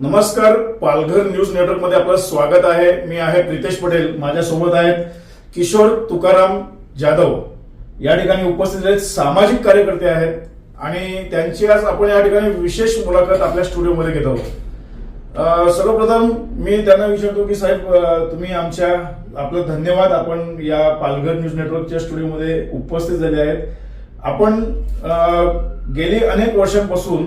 नमस्कार पालघर न्यूज नेटवर्कमध्ये आपलं स्वागत आहे. मी आहे प्रितेश पटेल. माझ्यासोबत आहेत किशोर तुकाराम जाधव. या ठिकाणी उपस्थित आहेत सामाजिक कार्यकर्ते आहेत आणि त्यांची आज आपण या ठिकाणी विशेष मुलाखत आपल्या स्टुडिओमध्ये घेत आहोत. सर्वप्रथम मी त्यांना विचारतो की साहेब तुम्ही आमच्या आपलं धन्यवाद. आपण या पालघर न्यूज नेटवर्कच्या स्टुडिओमध्ये उपस्थित झाले आहेत. आपण गेली अनेक वर्षांपासून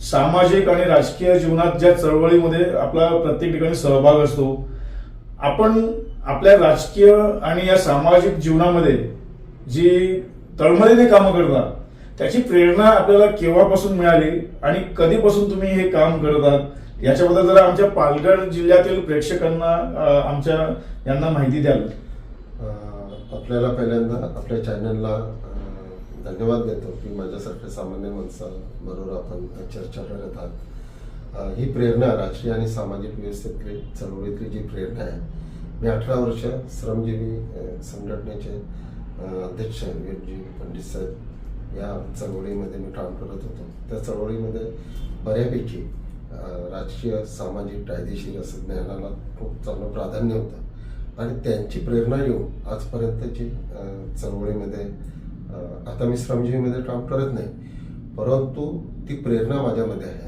सामाजिक आणि राजकीय जीवनात ज्या चळवळीमध्ये आपला प्रत्येक ठिकाणी सहभाग असतो आपण आपल्या राजकीय आणि या सामाजिक जीवनामध्ये जी तळमळीने कामं करता त्याची प्रेरणा आपल्याला केव्हापासून मिळाली आणि कधीपासून तुम्ही हे काम करतात याच्याबद्दल जरा आमच्या पालघर जिल्ह्यातील प्रेक्षकांना आमच्या यांना माहिती द्याल. आपल्याला पहिल्यांदा आपल्या चॅनलला धन्यवाद देतो की माझ्यासारख्या सामान्य माणसाबरोबर आपण चर्चा करत आहात. ही प्रेरणा राजकीय आणि सामाजिक व्यवस्थेतली चळवळीतली जी प्रेरणा आहे मी अठरा वर्ष श्रमजीवी संघटनेचे अध्यक्ष वीरजी पंडित साहेब या चळवळीमध्ये मी काम करत होतो. त्या चळवळीमध्ये बऱ्यापैकी राजकीय सामाजिक कायदेशीर असं ज्ञानाला खूप चांगलं प्राधान्य होतं. आणि त्यांची प्रेरणा घेऊन आजपर्यंतची चळवळीमध्ये आता मी श्रमजीवीमध्ये काम करत नाही परंतु ती प्रेरणा माझ्यामध्ये आहे.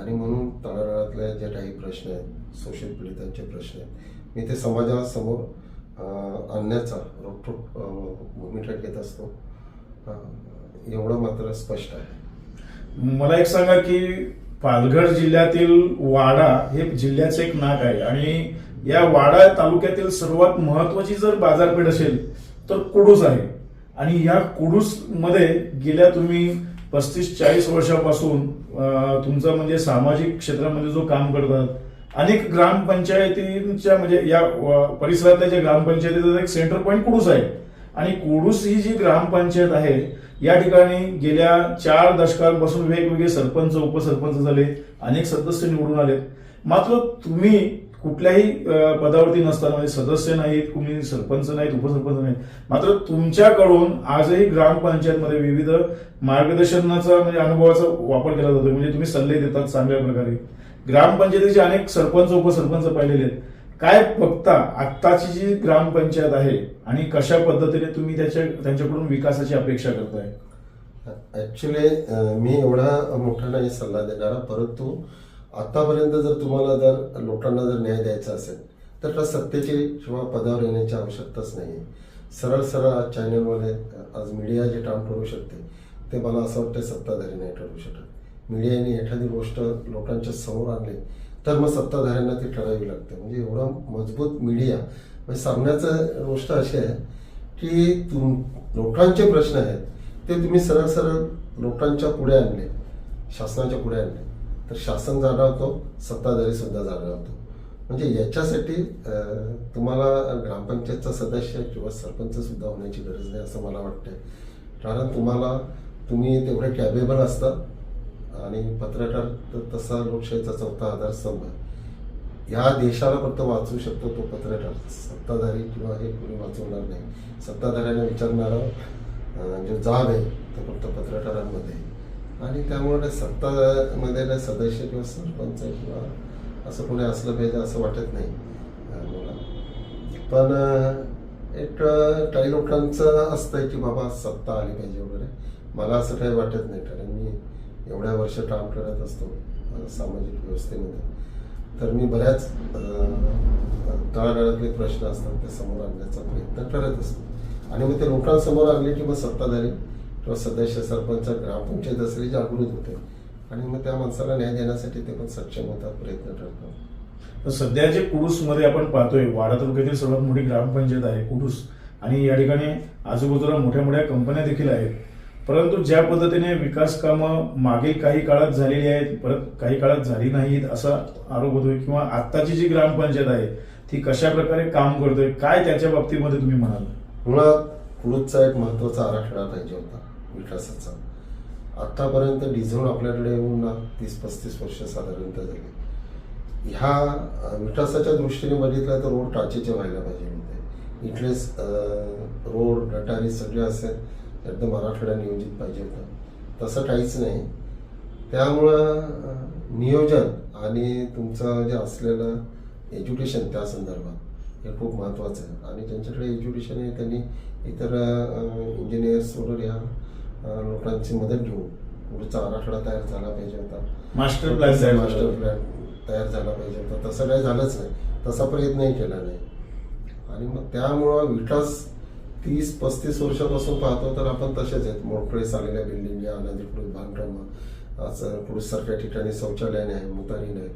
आणि म्हणून तळागाळातले जे काही प्रश्न आहेत शोषित पीडितांचे प्रश्न आहेत मी ते समाजासमोर आणण्याचा रोखोक भूमिका घेत असतो. एवढं मात्र स्पष्ट आहे. मला एक सांगा की पालघर जिल्ह्यातील वाडा हे जिल्ह्याचं एक नाक आहे आणि या वाडा तालुक्यातील सर्वात महत्वाची जर बाजारपेठ असेल तर कुडूस आहे. आणि या कुडूसमध्ये गेल्या तुम्ही पस्तीस चाळीस वर्षापासून तुमचा म्हणजे सामाजिक क्षेत्रामध्ये जो काम करतात अनेक ग्रामपंचायतींच्या म्हणजे या परिसरातल्या ज्या ग्रामपंचायतीचा एक सेंटर पॉईंट कुडूस आहे. आणि कुडूस ही जी ग्रामपंचायत आहे या ठिकाणी गेल्या चार दशकांपासून वेगवेगळे सरपंच उपसरपंच झाले अनेक सदस्य निवडून आले मात्र तुम्ही कुठल्याही पदावरती नसताना म्हणजे सदस्य नाहीत कुणी सरपंच नाहीत उपसरपंच नाहीत. मात्र तुमच्याकडून आजही ग्रामपंचायतमध्ये विविध मार्गदर्शनाचा म्हणजे अनुभवाचा वापर केला जातो म्हणजे तुम्ही सल्ले देतात चांगल्या प्रकारे. ग्रामपंचायतीचे अनेक सरपंच उपसरपंच पाहिलेले आहेत. काय बघता आत्ताची जी ग्रामपंचायत आहे आणि कशा पद्धतीने तुम्ही त्याच्या त्यांच्याकडून विकासाची अपेक्षा करताय? ऍक्च्युली मी एवढा मोठा नाही सल्ला देणारा परंतु आतापर्यंत जर तुम्हाला जर लोकांना जर न्याय द्यायचा असेल तर त्या सत्तेची किंवा पदावर येण्याची आवश्यकताच नाही सरळ सरळ आज चॅनलमध्ये आज मीडिया जे काम करू शकते ते मला असं वाटतं सत्ताधारी नाही ठरवू शकत. मीडियाने एखादी गोष्ट लोकांच्या समोर आणली तर मग सत्ताधाऱ्यांना ती ठरावी लागते. म्हणजे एवढा मजबूत मीडिया म्हणजे सांगण्याचं गोष्ट अशी आहे की तुम लोकांचे प्रश्न आहेत ते तुम्ही सरळ सरळ लोकांच्या पुढे आणले शासनाच्या पुढे आणले. तर शासन जागा होतो सत्ताधारी सुद्धा जागा होतो म्हणजे याच्यासाठी तुम्हाला ग्रामपंचायतचा सदस्य किंवा सरपंच सुद्धा होण्याची गरज नाही असं मला वाटतंय. कारण तुम्हाला तुम्ही तेवढे कॅपेबल असता आणि पत्रकार तर तसा लोकशाहीचा चौथा आधारस्तंभ या देशाला फक्त वाचवू शकतो तो पत्रकार. सत्ताधारी किंवा हे कोणी वाचवणार नाही. सत्ताधाऱ्याने विचारणारा जो जाब आहे तो फक्त पत्रकारांमध्ये आहे. आणि त्यामुळे सत्तामध्ये सदस्य किंवा सरपंच किंवा असं कोणी असलं पाहिजे असं वाटत नाही मला. पण एक काही लोकांचं असतंय की बाबा सत्ता आली पाहिजे वगैरे. मला असं काही वाटत नाही कारण मी एवढ्या वर्ष काम करत असतो सामाजिक व्यवस्थेमध्ये. तर मी बऱ्याच तळागाळातले प्रश्न असतात ते समोर आणण्याचा प्रयत्न करत असतो. आणि मग ते लोकांसमोर आणले की मग सत्ताधारी किंवा सदस्य सरपंच ग्रामपंचायत असलेली जागृत होते. आणि मग त्या माणसाला न्याय देण्यासाठी ते पण सक्षम होतात प्रयत्न करतात. तर सध्या जे कुडूसमध्ये आपण पाहतोय वाडा तालुक्यातील सर्वात मोठी ग्रामपंचायत आहे कुडूस. आणि या ठिकाणी आजूबाजूला मोठ्या मोठ्या कंपन्या देखील आहेत. परंतु ज्या पद्धतीने विकास कामं मागील काही काळात झालेली आहेत परत काही काळात झाली नाहीत असा आरोप होतोय किंवा आत्ताची जी ग्रामपंचायत आहे ती कशा प्रकारे काम करतोय काय त्याच्या बाबतीमध्ये तुम्ही म्हणाल? मुळात पुढचा एक महत्त्वाचा आराखडा पाहिजे होता. विकासाचा. आत्तापर्यंत डिझोन आपल्याकडे येऊन ना तीस पस्तीस वर्ष साधारणतः झाली. ह्या विकासाच्या दृष्टीने बघितलं तर रोड टाचेचे व्हायला पाहिजे होते इथलेच रोड गटारी सगळे असे एकदम मराठवाड्या नियोजित पाहिजे होतं. तसं काहीच नाही. त्यामुळं नियोजन आणि तुमचं जे असलेलं एज्युकेशन त्या संदर्भात हे खूप महत्त्वाचं आहे. आणि ज्यांच्याकडे एज्युकेशन आहे त्यांनी इतर इंजिनियर्स वगैरे ह्या लोकांची मदत घेऊन. पुढचा आराखडा तयार झाला पाहिजे होता मास्टर प्लॅन मास्टर. प्लॅन तयार झाला पाहिजे होता तसं काही झालंच नाही. तसा प्रयत्नही केला नाही. आणि मग त्यामुळं विकास तीस पस्तीस वर्षापासून पाहतो तर आपण तसेच आहेत. मोठे आलेल्या बिल्डिंग या अनधिकृत बांधकाम असं पुरुषसारख्या ठिकाणी शौचालय नाही मुतारी नाही.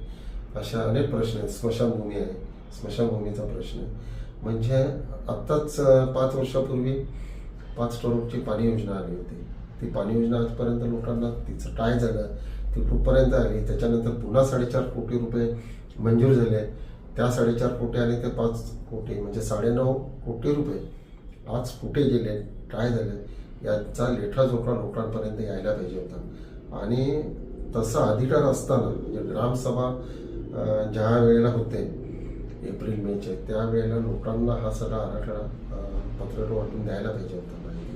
अशा अनेक प्रश्न आहेत. स्मशानभूमी आहे. स्मशानभूमीचा प्रश्न आहे. म्हणजे आत्ताच पाच वर्षापूर्वी पाच करोडची पाणी योजना आली होती. ती पाणी योजना आजपर्यंत लोकांना तिचं काय झालं. ती कुठपर्यंत आली? त्याच्यानंतर पुन्हा साडेचार कोटी रुपये मंजूर झाले. त्या साडेचार कोटी आणि ते पाच कोटी म्हणजे साडेनऊ कोटी रुपये आज कुठे गेले? काय झालं. याचा लेखाजोखा लोकांपर्यंत यायला पाहिजे होता. आणि तसा अधिकार असताना म्हणजे ग्रामसभा ज्या वेळेला होते एप्रिल मेचे त्यावेळेला लोकांना हा सगळा आराखडा पत्र पत्रक वाटून द्यायला पाहिजे होता. माहिती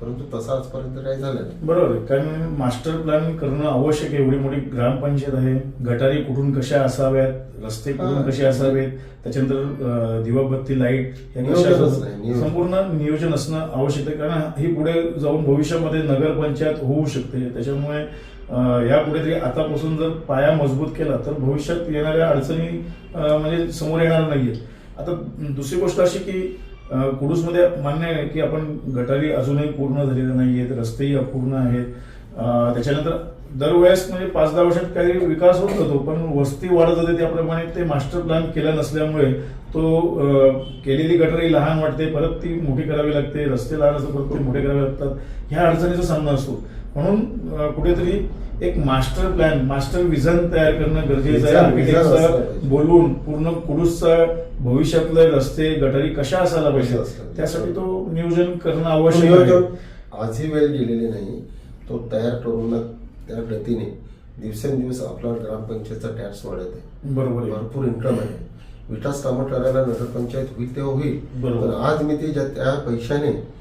परंतु तसं आजपर्यंत काही झालं नाही. बरोबर आहे. कारण मास्टर प्लॅन करणं आवश्यक आहे. एवढी मोठी ग्रामपंचायत आहे. गटारी कुठून कशा असाव्यात? रस्ते कुठून. कसे असावेत? त्याच्यानंतर दिवाबत्ती लाइट. संपूर्ण नियोजन असणं आवश्यक आहे. कारण ही पुढे जाऊन भविष्यामध्ये नगरपंचायत होऊ शकते. त्याच्यामुळे या कुठेतरी आतापासून जर पाया मजबूत केला तर भविष्यात येणाऱ्या अडचणी म्हणजे समोर येणार नाहीयेत. आता दुसरी गोष्ट अशी की कुडूसमध्ये मान्य आहे की आपण गटारी अजूनही पूर्ण झालेले नाही आहेत रस्तेही अपूर्ण आहेत. त्याच्यानंतर दरवेळेस म्हणजे पाच दहा वर्षात काही विकास होत जातो पण वस्ती वाढत होते त्याप्रमाणे ते मास्टर प्लॅन केला नसल्यामुळे तो केलेली गटारी लहान वाटते परत ती मोठी करावी लागते रस्ते लहान असतात परत ते मोठे करावे लागतात. ह्या अडचणीचा सामना असतो. म्हणून कुठेतरी एक मास्टर प्लॅन मास्टर विजन तयार करणं गरजेचं आहे. आर्किटेक्टचा. बोलून पूर्ण कुडूसचा भविष्यातले रस्ते गटारी कशा असायला पाहिजे. त्यासाठी तो नियोजन करणं आवश्यक आहे. आजही वेळ गेलेली नाही. तो तयार करून त्या गतीने दिवसेंदिवस आपला ग्रामपंचायतचा टॅक्स वाढत आहे. बरोबर भरपूर इन्कम आहे. विकास कामं करायला नगरपंचायत होईल तेव्हा होईल. बरोबर. पण आज मी ते ज्या- त्या पैशाने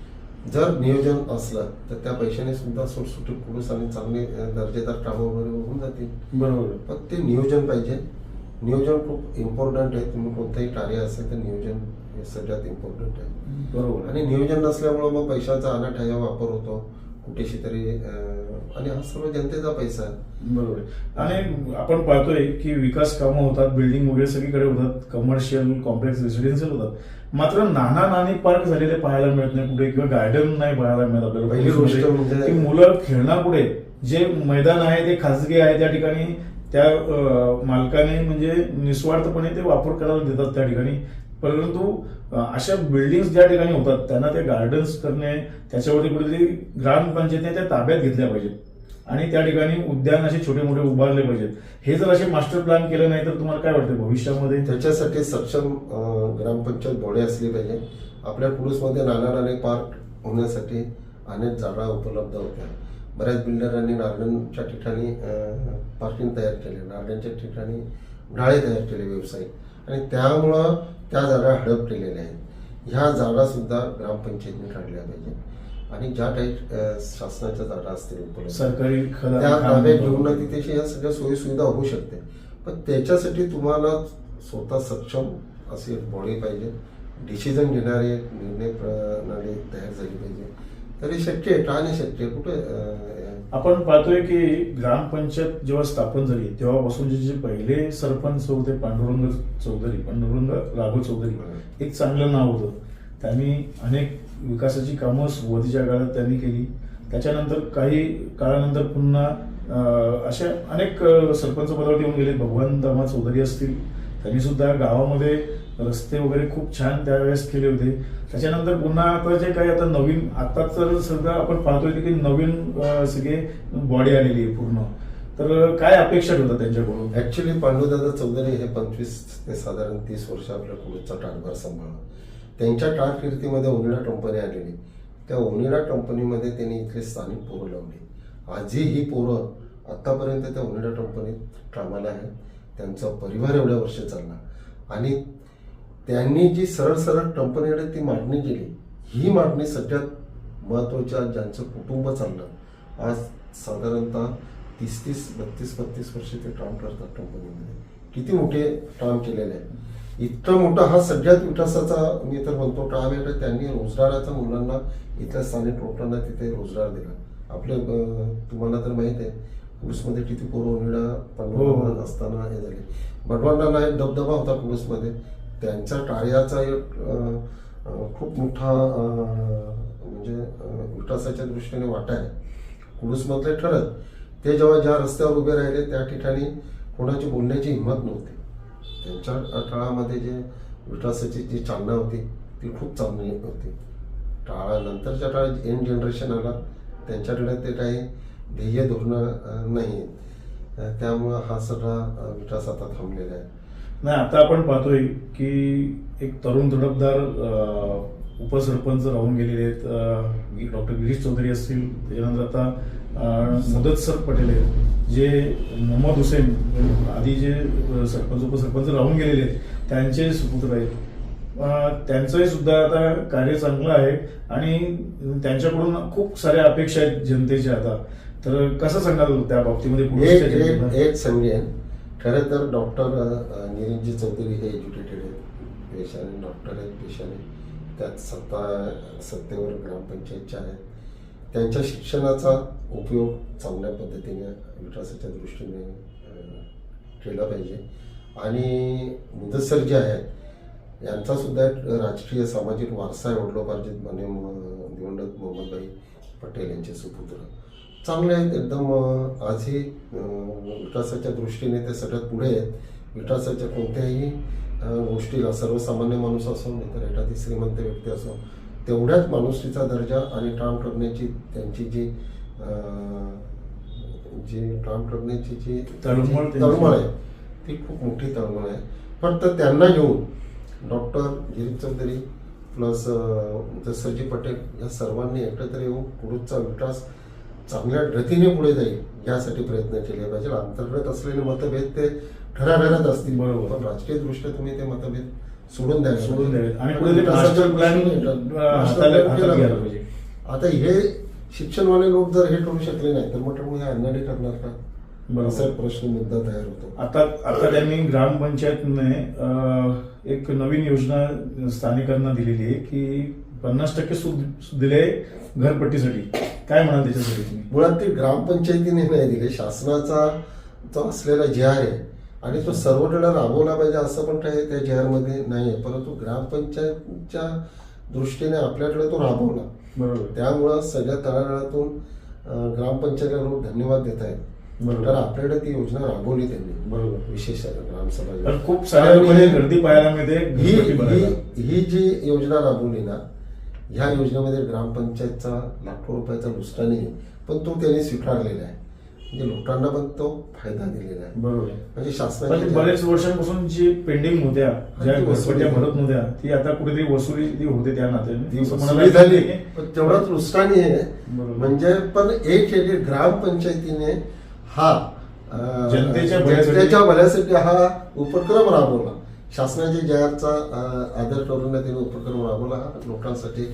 जर नियोजन असलं तर त्या पैशाने सुद्धा सुटसुटीत पुरुष आणि चांगले दर्जेदार कामं वगैरे होऊन जातील. बरोबर. पण ते नियोजन पाहिजे. नियोजन खूप इम्पॉर्टंट आहे. तुम्ही कोणतंही कार्य असेल तर नियोजन हे सगळ्यात इम्पॉर्टंट आहे. बरोबर. आणि नियोजन नसल्यामुळं मग पैशाचा अनाठाया वापर होतो. कुठेशी तरी आणि हा सर्व जनतेचा पैसा आहे बरोबर. आणि आपण पाहतोय की विकास कामं होतात बिल्डिंग वगैरे सगळीकडे होतात कमर्शियल कॉम्प्लेक्स रेसिडेन्शियल होतात मात्र नाना नानी पार्क झालेले पाहायला मिळत नाही कुठे किंवा गार्डन नाही पाहायला मिळत आपल्याला पहिली गोष्ट. म्हणजे- की मुलं खेळण्यापुढे जे मैदान आहे ते खासगी आहे त्या ठिकाणी त्या मालकाने म्हणजे निस्वार्थपणे ते वापर करायला देतात त्या ठिकाणी परंतु अशा बिल्डिंग्स ज्या ठिकाणी होतात त्यांना ते गार्डन्स करणे त्याच्यावरती कुठेतरी ग्रामपंचायतीने त्या ताब्यात घेतल्या पाहिजेत. आणि त्या ठिकाणी उद्यान असे छोटे मोठे उभारले पाहिजेत. हे जर असे मास्टर प्लॅन केलं नाही तर तुम्हाला काय वाटतं भविष्यामध्ये? त्याच्यासाठी सक्षम ग्रामपंचायत बॉडी असली पाहिजे. आपल्या पुरुषमध्ये नाना नाने पार्क होण्यासाठी अनेक जागा उपलब्ध होत्या. बऱ्याच बिल्डरांनी गार्डनच्या ठिकाणी पार्किंग तयार केले. गार्डनच्या ठिकाणी ढाळे तयार केले व्यवसायिक आणि त्यामुळं त्या जागा हडप केलेल्या आहेत. ह्या जागा सुद्धा ग्रामपंचायतीने काढल्या पाहिजे आणि ज्या काही शासनाच्या जागा असतील उपलब्ध सरकारी त्या ताब्यात घेऊन तिथे या सगळ्या सोयी सुविधा होऊ शकते. पण त्याच्यासाठी तुम्हाला स्वतः सक्षम अशी एक बॉडी पाहिजे डिसिजन घेणारी एक निर्णय प्रणाली तयार झाली पाहिजे. तरी शक्य आहे का नाही शक्य आहे? कुठे आपण पाहतोय की ग्रामपंचायत जेव्हा स्थापन झाली तेव्हापासून जे पहिले सरपंच होते पांडुरंग चौधरी पांडुरंग राघव चौधरी एक चांगलं नाव होतं. त्यांनी अनेक विकासाची कामं सुरुवातीच्या काळात त्यांनी केली. त्याच्यानंतर काही काळानंतर पुन्हा अशा अनेक सरपंच पदावर येऊन गेले. भगवान दामा चौधरी असतील त्यांनी सुद्धा गावामध्ये रस्ते वगैरे खूप छान त्यावेळेस केले होते. त्याच्यानंतर पुन्हा आता जे काही आता नवीन आता तर सध्या आपण पाहतोय की नवीन सगळे बॉडी आलेली आहे पूर्ण. तर काय अपेक्षा ठेवतात त्यांच्याकडून? ऍक्च्युली पांडुदादा चौधरी हे पंचवीस ते साधारण तीस वर्ष आपल्या कुलूचा कारभार सांभाळला त्यांच्या कारकिर्दीमध्ये ओनिडा कंपनी आलेली. त्या ओनिडा कंपनीमध्ये त्यांनी इथले स्थानिक पोरं लावली. आजही ही पोरं आत्तापर्यंत त्या ओनिडा कंपनीत कामाला आहेत. त्यांचा परिवार एवढ्या वर्ष चालला आणि त्यांनी जी सरळ सरळ कंपनीकडे ती मागणी केली ही मागणी सगळ्यात महत्त्वाच्या ज्यांचं कुटुंब चाललं आज साधारणतः तीस तीस बत्तीस बत्तीस वर्ष ते काम करतात कंपनीमध्ये. किती मोठे काम केलेले आहे इतकं मोठा हा सगळ्यात विकासाचा मी तर म्हणतो काम आहे. त्यांनी रोजगाराचा मुलांना इथल्या स्थानिक लोकांना तिथे रोजगार दिला. आपले तुम्हाला तर माहीत आहे कुडूसमध्ये किती पोरं हो, हो. पंधरा असताना हे झाले. भटवांना एक दबदबा होता कुडूसमध्ये त्यांच्या कार्याचा एक खूप मोठा म्हणजे विकासाच्या दृष्टीने वाटा आहे. कुडूसमधले ठरत ते जेव्हा ज्या रस्त्यावर उभे राहिले त्या ठिकाणी कोणाची बोलण्याची हिंमत नव्हती. त्यांच्या काळामध्ये जे विकासाची जी चालना होती ती खूप चांगली होती. काळानंतरच्या काळात यंग जनरेशन आला. त्यांच्याकडे ते काही ध्येय धोरणं नाही त्यामुळं हा सगळा विकास आता थांबलेला आहे. नाही आता आपण पाहतोय की एक तरुण धडपदार उपसरपंच राहून गेलेले आहेत. डॉक्टर गिरीश चौधरी असतील त्याच्यानंतर आता अं, सर पटेल आहेत जे मोहम्मद हुसेन आधी जे सरपंच उपसरपंच राहून गेलेले आहेत त्यांचे सुपुत्र आहेत. त्यांचंही सुद्धा आता कार्य चांगलं आहे आणि त्यांच्याकडून खूप साऱ्या अपेक्षा आहेत जनतेच्या आता. तर कसं सांगाल त्या बाबतीमध्ये? एक सांगेन खरं तर डॉक्टर निरंजी चौधरी हे एज्युकेटेड आहेत. पेशाने डॉक्टर आहेत पेशाने. त्यात सत्ता सत्तेवर ग्रामपंचायतच्या आहेत. त्यांच्या शिक्षणाचा उपयोग चांगल्या पद्धतीने विकासाच्या दृष्टीने केला पाहिजे. आणि मुदस्सर जे आहेत यांचा सुद्धा एक राजकीय सामाजिक वारसा आहे. वडलोपार्जित बने दिवंगत मोहम्मदभाई पटेल यांचे सुपुत्र. चांगले आहेत. एकदम आजही विकासाच्या दृष्टीने ते सगळ्यात पुढे आहेत. विकासाच्या कोणत्याही गोष्टीला सर्वसामान्य माणूस असो नाही तर एखादी श्रीमंत व्यक्ती असो तेवढ्याच माणुसकीचा दर्जा आणि काम करण्याची त्यांची जी जी काम करण्याची जी तळमळ आहे ती खूप मोठी तळमळ आहे. फक्त त्यांना घेऊन डॉक्टर गिरीश चौधरी प्लस दसरजी पटेल या सर्वांनी एकत्र येऊन पुढचा विकास चांगल्या गतीने पुढे जाईल यासाठी प्रयत्न केले पाहिजे अंतर्गत असलेले मतभेद ते घराघरात असतील बरोबर. पण राजकीय दृष्ट्या तुम्ही ते मतभेद सोडून द्या सोडून. आता हे शिक्षणवाले लोक जर हे करू शकले नाही तर मग हे अन्नाडे करणार का. असा प्रश्न मुद्दा तयार होतो आता आता त्यांनी ग्रामपंचायतने एक नवीन योजना स्थानिकांना दिलेली आहे की पन्नास टक्के सूट दिले घरपट्टीसाठी. काय म्हणाल त्याच्यासाठी तुम्ही? मुळात ते ग्रामपंचायतीने नाही दिले शासनाचा जो असलेला जी आहे आणि तो सर्वकडे राबवला पाहिजे असं पण काही त्या जी आरमध्ये नाही आहे परंतु ग्रामपंचायतच्या दृष्टीने आपल्याकडे तो राबवला. बरोबर. त्यामुळं सगळ्या तळागाळातून ग्रामपंचायतीला लोक धन्यवाद देत आहेत. बरोबर. आपल्याकडे ती योजना राबवली त्यांनी. बरोबर. विशेष ग्रामसभा खूप साऱ्या गर्दी पाहायला मिळते ही जी योजना राबवली ना ह्या योजनेमध्ये ग्रामपंचायतचा लाखो रुपयाचा नुकसान आहे पण तो त्यांनी स्वीकारलेला आहे. म्हणजे लोकांना पण तो फायदा दिलेला आहे. बरोबर. म्हणजे पण शासनाची बरेच वर्षांपासून जी पेंडिंग होत्या ज्या. भरत नव्हत्या ती आता कुठेतरी वसुली ती होते त्या नात्याने. झाली. तेवढाच नुकसानी आहे. बरोबर. म्हणजे पण एक ग्रामपंचायतीने हा अं, जनतेच्या भल्यासाठी- जनतेच्या भल्यासाठी हा उपक्रम राबवला. शासनाच्या जाहीरचा आदर करून त्याने उपक्रम राबवला हा. लोकांसाठी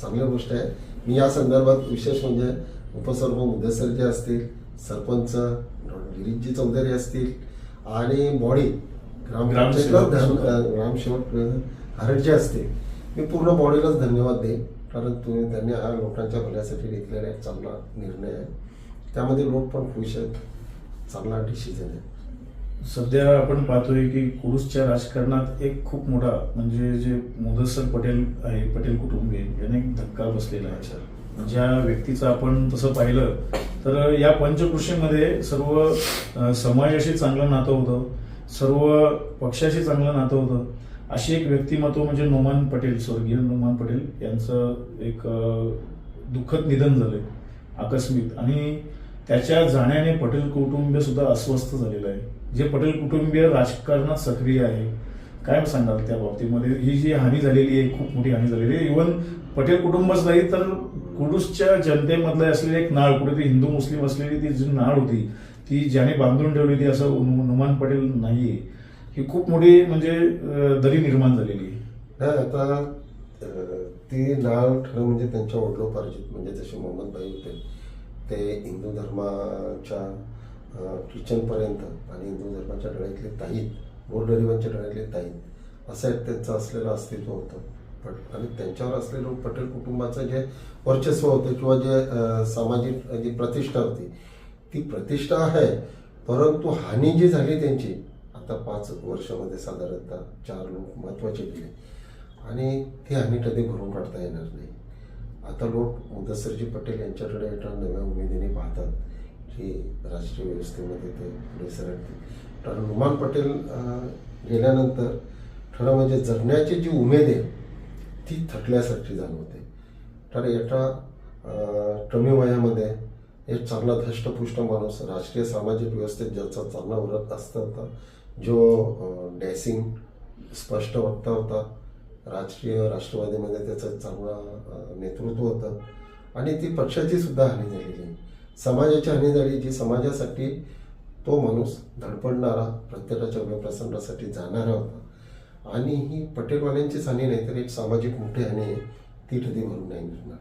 चांगली गोष्ट आहे. मी या संदर्भात विशेष म्हणजे उपसर्व मुद्देसर जे असतील सरपंच गिरीजी चौधरी असतील आणि बॉडी ग्रामसेवक. ग्रामसेवक हरड जे असतील. मी पूर्ण बॉडीलाच धन्यवाद देईन. कारण तुम्ही त्यांनी हा लोकांच्या भल्यासाठी घेतलेला एक चांगला निर्णय आहे. त्यामध्ये लोक पण खुश आहेत. चांगला डिसिजन आहे. सध्या आपण पाहतोय की कुडूसच्या राजकारणात एक खूप मोठा म्हणजे जे मुदसर पटेल आहे पटेल कुटुंबीय याने एक धक्का बसलेला आहे. ज्या व्यक्तीचं आपण तसं पाहिलं तर या पंचकृषीमध्ये सर्व समाजाशी चांगलं नातं होतं सर्व पक्षाशी चांगलं नातं होतं. अशी एक व्यक्तिमत्व म्हणजे नोमान पटेल स्वर्गीय नोमान पटेल यांचं एक दुःखद निधन झालंय आकस्मिक आणि त्याच्या जाण्याने पटेल कुटुंबीय सुद्धा अस्वस्थ झालेलं आहे. जे पटेल कुटुंबीय राजकारणात सक्रिय आहे काय सांगाल त्या बाबतीमध्ये? ही जी हानी झालेली आहे खूप मोठी हानी झालेली आहे. इव्हन पटेल कुटुंबच नाही तर कुडूसच्या जनतेमधलं असलेली एक नाळ कुठे ती हिंदू मुस्लिम असलेली ती जी नाळ होती ती ज्याने बांधून ठेवली होती असं नुमान पटेल नाही ही खूप मोठी म्हणजे दरी निर्माण झालेली आहे. आता ती नाळ ठरव म्हणजे त्यांच्या वडिलोपार्जित म्हणजे जसे मोहम्मद भाई होते ते हिंदू धर्माच्या किचनपर्यंत आणि हिंदू धर्माच्या डळ्यातले ताईत गोरगरिबांच्या डळ्यातले ताईत असं एक त्यांचं असलेलं अस्तित्व होतं. पण आणि त्यांच्यावर असलेलं पटेल कुटुंबाचं जे वर्चस्व होतं किंवा जे सामाजिक जी प्रतिष्ठा होती ती प्रतिष्ठा आहे परंतु हानी जी झाली त्यांची आता पाच वर्षामध्ये साधारणतः चार लोक महत्त्वाचे गेले. आणि ती हानी कधी भरून काढता येणार नाही. आता लोक मुदसरजी पटेल यांच्याकडे एका नव्या उमेदीने पाहतात. हे राष्ट्रीय व्यवस्थेमध्ये ते पुढे सरकतील कारण रुमान पटेल गेल्यानंतर खरं म्हणजे जगण्याची जी उमेद आहे ती थकल्यासारखी जाणवते. तर एका कमी वयामध्ये एक चांगला धष्टपुष्ट माणूस राष्ट्रीय सामाजिक व्यवस्थेत ज्याचा चांगला व्रत असता होता जो डॅसिंग स्पष्ट वक्ता होता राजकीय राष्ट्रवादीमध्ये त्याचं चांगलं नेतृत्व होतं आणि ती पक्षाची सुद्धा हानी झालेली आहे. समाजाची हानी झाली जी समाजासाठी तो माणूस धडपडणारा प्रत्येकाच्या व्यप्रसंगासाठी जाणारा होता. आणि ही पटेलवाल्यांचीच हानी नाही तर एक सामाजिक मोठी हानी आहे ती कधी भरून नाही मिळणार.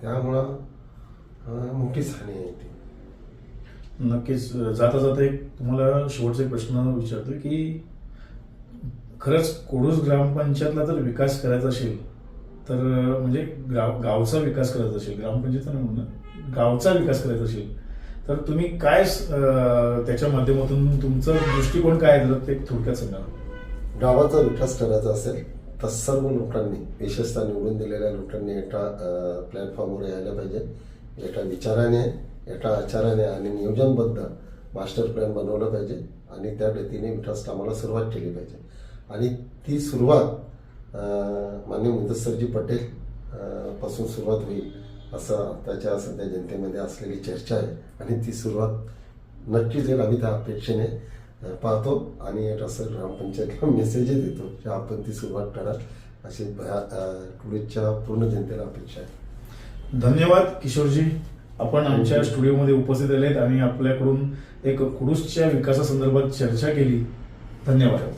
त्यामुळं मोठीच हानी आहे ती. नक्कीच जाता जाता एक तुम्हाला शेवटचा एक प्रश्न विचारतो की खरंच कोडूस ग्रामपंचायतला जर विकास करायचा असेल तर म्हणजे गाव गावचा विकास करायचा असेल ग्रामपंचायत नाही म्हणून गावचा विकास करायचा असेल तर तुम्ही काय त्याच्या माध्यमातून तुमचं दृष्टिकोन काय आहे ते थोडक्यात सांगा. गावाचा विकास करायचा असेल तर सर्व लोकांनी विशेषतः निवडून दिलेल्या लोकांनी एका प्लॅटफॉर्मवर यायला पाहिजे. एका विचाराने एका आचाराने आणि नियोजनबद्ध मास्टर प्लॅन बनवलं पाहिजे. आणि त्या रीतीने विकास कामाला सुरुवात केली पाहिजे. आणि ती सुरुवात माननीय मुदस्सरजी पटेल पासून सुरुवात होईल असं त्याच्या सध्या जनतेमध्ये असलेली चर्चा आहे. आणि ती सुरुवात नक्कीच येईल आम्ही त्या अपेक्षेने पाहतो आणि असं ग्रामपंचायतला मेसेजही देतो की आपण ती सुरुवात करा अशी टुरिस्टच्या पूर्ण जनतेला अपेक्षा आहे. धन्यवाद किशोरजी. आपण आमच्या स्टुडिओमध्ये उपस्थित आलेत आणि आपल्याकडून एक कुडूसच्या विकासासंदर्भात चर्चा केली. धन्यवाद.